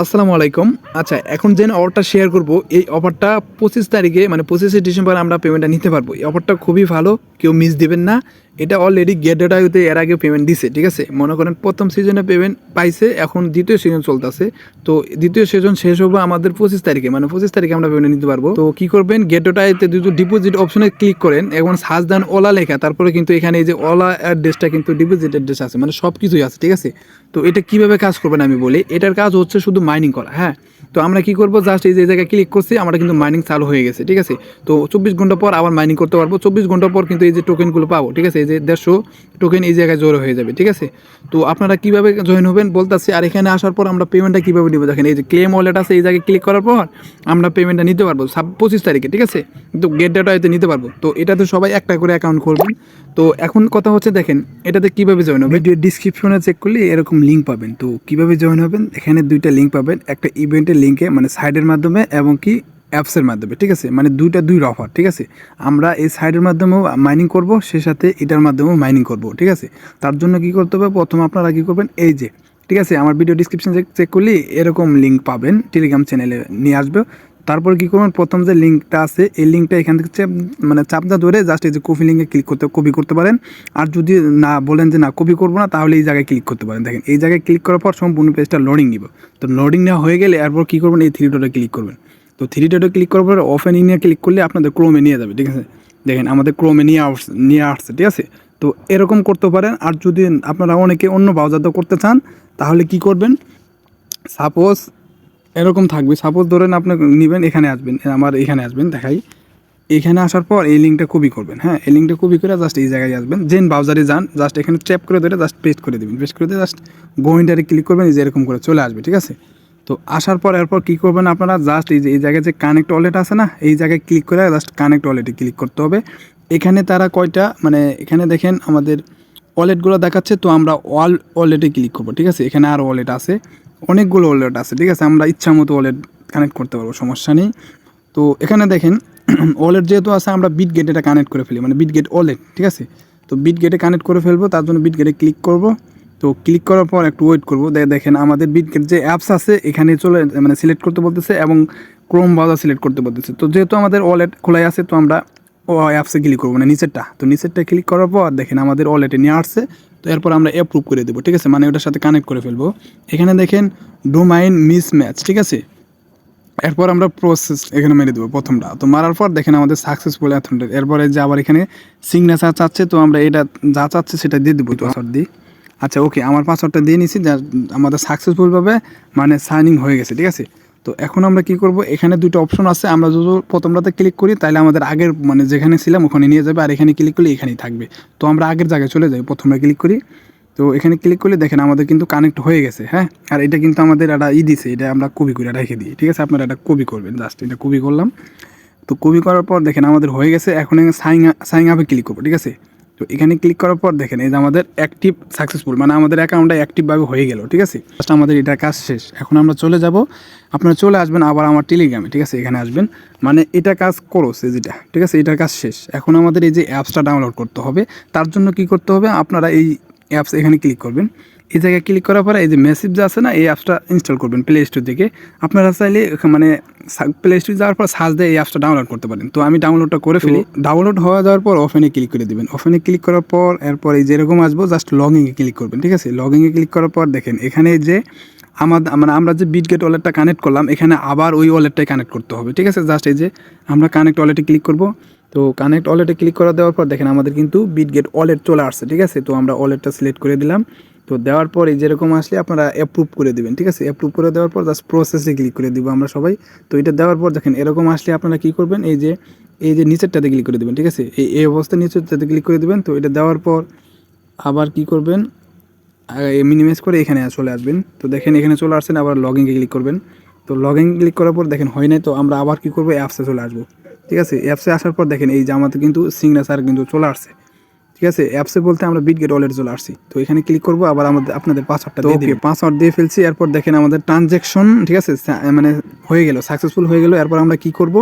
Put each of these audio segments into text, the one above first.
আসসালামু আলাইকুম। আচ্ছা এখন যে অফারটা শেয়ার করব, এই অফারটা পঁচিশ তারিখে মানে পঁচিশে ডিসেম্বর আমরা পেমেন্টটা নিতে পারব। এই অফারটা খুবই ভালো, কেউ মিস দেবেন না। এটা অলরেডি গেটেটাইতে এর আগে পেমেন্ট দিছে, ঠিক আছে? মনে করেন প্রথম সিজনে পেমেন্ট পাইছে, এখন দ্বিতীয় সিজন চলতেছে। তো দ্বিতীয় সিজন শেষ হবে আমাদের পঁচিশ তারিখে মানে পঁচিশ তারিখে আমরা পেমেন্ট নিতে পারব। তো কি করবেন? গেটোটাইতে দুটো ডিপোজিট অপশনে ক্লিক করেন এখন সাজ দেন ওলা লেখা, তারপরে কিন্তু এখানে এই যে ওলা অ্যাড্রেসটা কিন্তু ডিপোজিট অ্যাড্রেস আছে মানে সব কিছুই আছে, ঠিক আছে? তো এটা কীভাবে কাজ করবেন আমি বলি, এটার কাজ হচ্ছে শুধু মাইনিং করা হ্যাঁ? তো আমরা কি করব? জাস্ট এই যে জায়গায় ক্লিক করছি, আমরা কিন্তু মাইনিং চালু হয়ে গেছে, ঠিক আছে? তো চব্বিশ ঘণ্টা পর আবার মাইনিং করতে পারব, চব্বিশ ঘণ্টা পর কিন্তু এই যে টোকেনগুলো পাবো, ঠিক আছে? যে দেড়শো টোকেন এই জায়গায় জোর হয়ে যাবে, ঠিক আছে? তো আপনারা কীভাবে জয়েন হবেন বলতেছি, আর এখানে আসার পর আমরা পেমেন্টটা কীভাবে নিব? দেখেন, এই যে ক্লেম ওয়ালেট আছে, এই জায়গায় ক্লিক করার পর আমরা পেমেন্টটা নিতে পারব সাব পঁচিশ তারিখে, ঠিক আছে? কিন্তু গেট ডেটা এতে নিতে পারব। তো এটাতে সবাই একটা করে অ্যাকাউন্ট করবেন তো এখন কথা হচ্ছে, দেখেন, এটাতে কীভাবে জয়েন হবে ভিডিও ডিসক্রিপশনে চেক করলে এরকম লিঙ্ক পাবেন। তো কীভাবে জয়েন হবেন? এখানে দুইটা লিঙ্ক পাবেন। একটা ইভেন্টের লিঙ্কে মানে সাইডের মাধ্যমে, এবং কি অ্যাপসের মাধ্যমে, ঠিক আছে? মানে দুইটা, দুই অফার ঠিক আছে? আমরা এই সাইডের মাধ্যমেও মাইনিং করব, সে সাথে এটার মাধ্যমেও মাইনিং করব, ঠিক আছে? তার জন্য কি করতে হবে? প্রথম আপনারা কী করবেন? এই যে, ঠিক আছে? আমার ভিডিও ডিসক্রিপশন চেক করলে এরকম লিঙ্ক পাবেন টেলিগ্রাম চ্যানেলে নিয়ে আসবে। তারপর কি করবেন? প্রথম যে লিঙ্কটা আছে, এই লিঙ্কটা এখান থেকে মানে চাপটা ধরে জাস্ট এই যে কপি লিঙ্কে ক্লিক করতে কপি করতে পারেন। আর যদি না বলেন যে না কপি করব না, তাহলে এই জায়গায় ক্লিক করতে পারেন। দেখেন, এই জায়গায় ক্লিক করার পর সম্পূর্ণ পেজটা লোডিং নিব। তো লোডিং নেওয়া হয়ে গেলে এরপর কী করবেন? এই থ্রি ডটে ক্লিক করবেন। তো থ্রি ডটে ক্লিক করার পর ওপেন ইনে ক্লিক করলে আপনাদের ক্রোমে নিয়ে যাবে, ঠিক আছে? দেখেন আমাদের ক্রোমে নিয়ে আস, নিয়ে আসছে, ঠিক আছে? তো এরকম করতে পারেন। আর যদি আপনারা অনেকে অন্য ব্রাউজারতে করতে চান, তাহলে কি করবেন? সাপোজ এরকম থাকবে। সাপোজ ধরেন আপনি নেবেন, এখানে আসবেন আমার এখানে আসবেন, দেখাই। এখানে আসার পর এই লিঙ্কটা কপি করবেন হ্যাঁ? এই লিঙ্কটা কপি করে জাস্ট এই জায়গায় আসবেন। যেন ব্রাউজারে যান জাস্ট এখানে ট্যাপ করে ধরে জাস্ট পেস্ট করে দেবেন। পেস্ট করে দিয়ে জাস্ট গোয়েন্ডারে ক্লিক করবেন, এই যে এরকম করে চলে আসবে, ঠিক আছে? তো আসার পর এরপর কী করবেন আপনারা? জাস্ট এই যে, এই জায়গায় যে কানেক্ট ওয়ালেট আছে না, এই জায়গায় ক্লিক করে জাস্ট কানেক্ট ওয়ালেটে ক্লিক করতে হবে। এখানে তারা কয়টা? মানে এখানে দেখেন আমাদের ওয়ালেটগুলো দেখাচ্ছে, তো আমরা অল ওয়ালেটে ক্লিক করব, ঠিক আছে? এখানে আরও ওয়ালেট আছে, অনেকগুলো ওয়ালেট আছে, ঠিক আছে? আমরা ইচ্ছা মতো ওয়ালেট কানেক্ট করতে পারব, সমস্যা নেই। তো এখানে দেখেন ওয়ালেট যেহেতু আছে, আমরা বিট গেট এটা কানেক্ট করে ফেলি মানে বিট গেট ওয়ালেট ঠিক আছে? তো বিট গেটে কানেক্ট করে ফেলব, তার জন্য বিট গেটে ক্লিক করব। তো ক্লিক করার পর একটু ওয়েট করব। দেখেন আমাদের বিটগেট যে অ্যাপস আছে, এখানে চলে মানে সিলেক্ট করতে বলতেছে এবং ক্রোম ব্রাউজার সিলেক্ট করতে বলতেছে। তো যেহেতু আমাদের ওয়ালেট খোলাই আছে, তো আমরা ও অ্যাপসে ক্লিক করব মানে নিচেরটা। তো নিচেরটা ক্লিক করার পর দেখেন আমাদের ওয়ালেটে নিয়ে আসছে। তো এরপর আমরা অ্যাপ্রুভ করে দেবো, ঠিক আছে? মানে ওটার সাথে কানেক্ট করে ফেলব। এখানে দেখেন ডোমাইন মিস ম্যাচ ঠিক আছে? এরপর আমরা প্রসেস এখানে মেরে দেবো প্রথমটা। তো মারার পর দেখেন আমাদের সাকসেসফুল অ্যাথেন্টেড এরপরে যে আবার এখানে সিগনেচার চাচ্ছে, তো আমরা এটা যা চাচ্ছে সেটা দিয়ে দেবো দিই আচ্ছা ওকে আমার পাসওয়ার্ডটা দিয়ে নিছি, যা আমাদের সাকসেসফুলভাবে মানে সাইনিং হয়ে গেছে, ঠিক আছে? তো এখন আমরা কি করব? এখানে দুটো অপশন আছে, আমরা যদি প্রথমটাতে ক্লিক করি তাহলে আমাদের আগের মানে যেখানে ছিলাম, ওখানে নিয়ে যাবে, আর এখানে ক্লিক করলে এখানেই থাকবে। তো আমরা আগের জায়গায় চলে যাই, প্রথমে ক্লিক করি। তো এখানে ক্লিক করলে দেখেন আমাদের কিন্তু কানেক্ট হয়ে গেছে হ্যাঁ? আর এটা কিন্তু আমাদের একটা ই দিছে, এটা আমরা কপি করে রেখে দিই, ঠিক আছে? আপনারা এটা কপি করবেন জাস্ট এটা কপি করলাম। তো কপি করার পর দেখেন আমাদের হয়ে গেছে, এখন সাইন সাইন আপে ক্লিক করব, ঠিক আছে? তো এখানে ক্লিক করার পর দেখেন, এই যে আমাদের অ্যাক্টিভ সাকসেসফুল মানে আমাদের অ্যাকাউন্টটা অ্যাক্টিভভাবে হয়ে গেল, ঠিক আছে? জাস্ট আমাদের এটা কাজ শেষ। এখন আমরা চলে যাব, আপনারা চলে আসবেন আবার আমার টেলিগ্রামে ঠিক আছে? এখানে আসবেন। মানে এটা কাজ করো সে যেটা ঠিক আছে? এটার কাজ শেষ। এখন আমাদের এই যে অ্যাপসটা ডাউনলোড করতে হবে, তার জন্য কি করতে হবে? আপনারা এই অ্যাপস এখানে ক্লিক করবেন। এই জায়গায় ক্লিক করার পরে এই যে মেসেজ যে আছে না এই অ্যাপসটা ইনস্টল করবেন প্লে স্টোর থেকে। আপনারা চাইলে মানে প্লে স্টোর যাওয়ার পর সার্চ দিয়ে এই অ্যাপসটা ডাউনলোড করতে পারেন। তো আমি ডাউনলোডটা করে ফেলি। ডাউনলোড হওয়া যাওয়ার পর অফেনে ক্লিক করে দিবেন। অফেনে ক্লিক করার পর এরপর এই যেরকম আসব জাস্ট লগিংয়ে ক্লিক করবেন ঠিক আছে? লগিংয়ে ক্লিক করার পর দেখেন এখানে যে আমাদের মানে আমরা যে বিটগেট ওয়ালেটটা কানেক্ট করলাম এখানে আবার ওই ওয়ালেটটাই কানেক্ট করতে হবে ঠিক আছে? জাস্ট এই যে আমরা কানেক্ট ওয়ালেটে ক্লিক করব। তো কানেক্ট ওয়ালেটে ক্লিক করা দেওয়ার পর দেখেন আমাদের কিন্তু বিটগেট ওয়ালেট চলে আসছে ঠিক আছে? তো আমরা ওয়ালেটটা সিলেক্ট করে দিলাম। তো দেওয়ার পর এই যেরকম আসলে আপনারা অ্যাপ্রুভ করে দেবেন, ঠিক আছে? অ্যাপ্রুভ করে দেওয়ার পর জাস্ট প্রসেসে ক্লিক করে দেবো আমরা সবাই। তো এটা দেওয়ার পর দেখেন এরকম আসলে আপনারা কী করবেন? এই যে এই যে নিচেরটাতে ক্লিক করে দেবেন, ঠিক আছে? এই এই অবস্থায় নিচেরটাতে ক্লিক করে দেবেন। তো এটা দেওয়ার পর আবার কি করবেন? মিনিমাইজ করে এখানে চলে আসবেন। তো দেখেন এখানে চলে আসছেন, আবার লগিংয়ে ক্লিক করবেন। তো লগিং ক্লিক করার পর দেখেন হয় নাই তো আমরা আবার কি করব? অ্যাপসে চলে আসব, ঠিক আছে? অ্যাপসে আসার পর দেখেন এই আমাদের কিন্তু সিগনেচার কিন্তু চলে আসছে। ঠিক আছে? অ্যাপসে বলতে আমরা বিটগেট ওয়ালেট চলে আসছি। তো এখানে ক্লিক করব আবার আমাদের আপনাদের পাসওয়ার্ডটা দিয়ে দিবে। পাসওয়ার্ড দিয়ে ফেলছি এরপর দেখেন আমাদের ট্রানজ্যাকশন ঠিক আছে? মানে হয়ে গেল সাকসেসফুল হয়ে গেল। এরপর আমরা কি করব?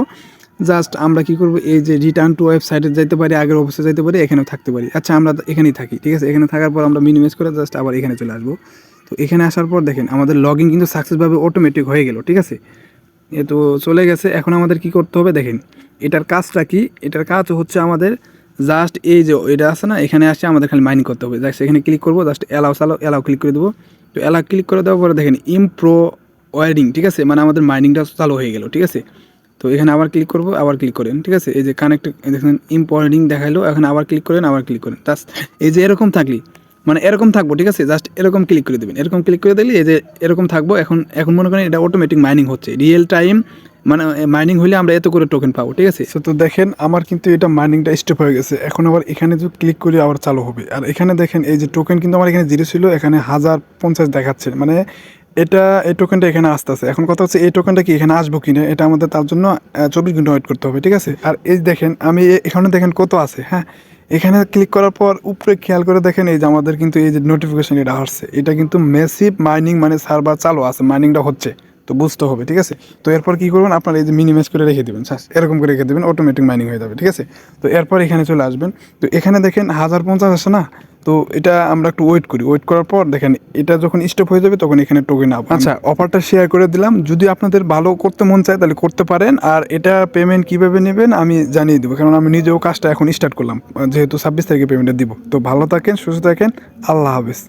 জাস্ট আমরা কি করব? এই যে রিটার্ন টু ওয়েবসাইটে যাইতে পারি আগের অফিসে যাইতে পারি এখানেও থাকতে পারি। আচ্ছা আমরা এখানেই থাকি ঠিক আছে? এখানে থাকার পর আমরা মিনিমাইজ করে জাস্ট আবার এখানে চলে আসব। তো তো এখানে আসার পর দেখেন আমাদের লগ ইন কিন্তু সাকসেসভাবে অটোমেটিক হয়ে গেল ঠিক আছে? এ তো চলে গেছে। এখন আমাদের কি করতে হবে? দেখেন এটার কাজটা কি? এটার কাজ হচ্ছে আমাদের জাস্ট এই যে এটা আছে না, এখানে আসে আমাদের খালি মাইনিং করতে হবে। জাস্ট এখানে ক্লিক করব জাস্ট অ্যালাউ সালাও অ্যালাউ ক্লিক করে দেবো। তো অ্যালাউ ক্লিক করে দেওয়ার পরে দেখেন ইমপ্রো ওয়ারিং ঠিক আছে? মানে আমাদের মাইনিংটা চালু হয়ে গেল, ঠিক আছে? তো এখানে আবার ক্লিক করব, আবার ক্লিক করেন, ঠিক আছে? এই যে কানেক্ট দেখেন ইম্পোর্টিং দেখাইলো, এখন আবার ক্লিক করেন, আবার ক্লিক করেন। জাস্ট এই যে এরকম থাকলি মানে এরকম থাকব, ঠিক আছে? জাস্ট এরকম ক্লিক করে দেবেন। এরকম ক্লিক করে দিলে এই যে এরকম থাকব, এখন এখন মনে করেন এটা অটোমেটিক মাইনিং হচ্ছে। রিয়েল টাইম মানে মাইনিং হলে আমরা এত করে টোকেন পাবো, ঠিক আছে? তো দেখেন, আমার কিন্তু এটা মাইনিংটা স্টপ হয়ে গেছে। এখন আবার এখানে যদি ক্লিক করি, আবার চালু হবে। আর এখানে দেখেন, এই যে টোকেন কিন্তু আমার এখানে জিরো ছিল, এখানে হাজার পঞ্চাশ দেখাচ্ছে। মানে এটা, এই টোকেনটা এখানে আসতেছে। এখন কথা হচ্ছে, এই টোকেনটা কি এখানে আসব কিনা? এটা আমাদের তার জন্য চব্বিশ ঘণ্টা ওয়েট করতে হবে, ঠিক আছে? আর এই দেখেন, আমি এখানে দেখেন কত আছে হ্যাঁ? এখানে ক্লিক করার পর, উপরে খেয়াল করে দেখেন, এই যে আমাদের কিন্তু এই যে নোটিফিকেশন এটা আসছে। এটা কিন্তু মেসিভ মাইনিং মানে সার্ভার চালু আছে মাইনিংটা হচ্ছে। তো বুঝতে হবে ঠিক আছে? তো এরপর কি করবেন? আপনার এই যে মিনিমাইজ করে রেখে দেবেন এরকম করে রেখে দেবেন অটোমেটিক মাইনিং হয়ে যাবে ঠিক আছে? তো এরপর এখানে চলে আসবেন। তো এখানে দেখেন হাজার পঞ্চাশ আসে না? তো এটা আমরা একটু ওয়েট করি। ওয়েট করার পর দেখেন এটা যখন স্টপ হয়ে যাবে তখন এখানে টোকেন আপ আচ্ছা। অফারটা শেয়ার করে দিলাম। যদি আপনাদের ভালো করতে মন চায় তাহলে করতে পারেন। আর এটা পেমেন্ট কীভাবে নেবেন আমি জানিয়ে দেবো। কারণ আমি নিজেও কাজটা এখন স্টার্ট করলাম যেহেতু ছাব্বিশ তারিখে পেমেন্টটা দিব। তো ভালো থাকেন সুস্থ থাকেন। আল্লাহ হাফেজ।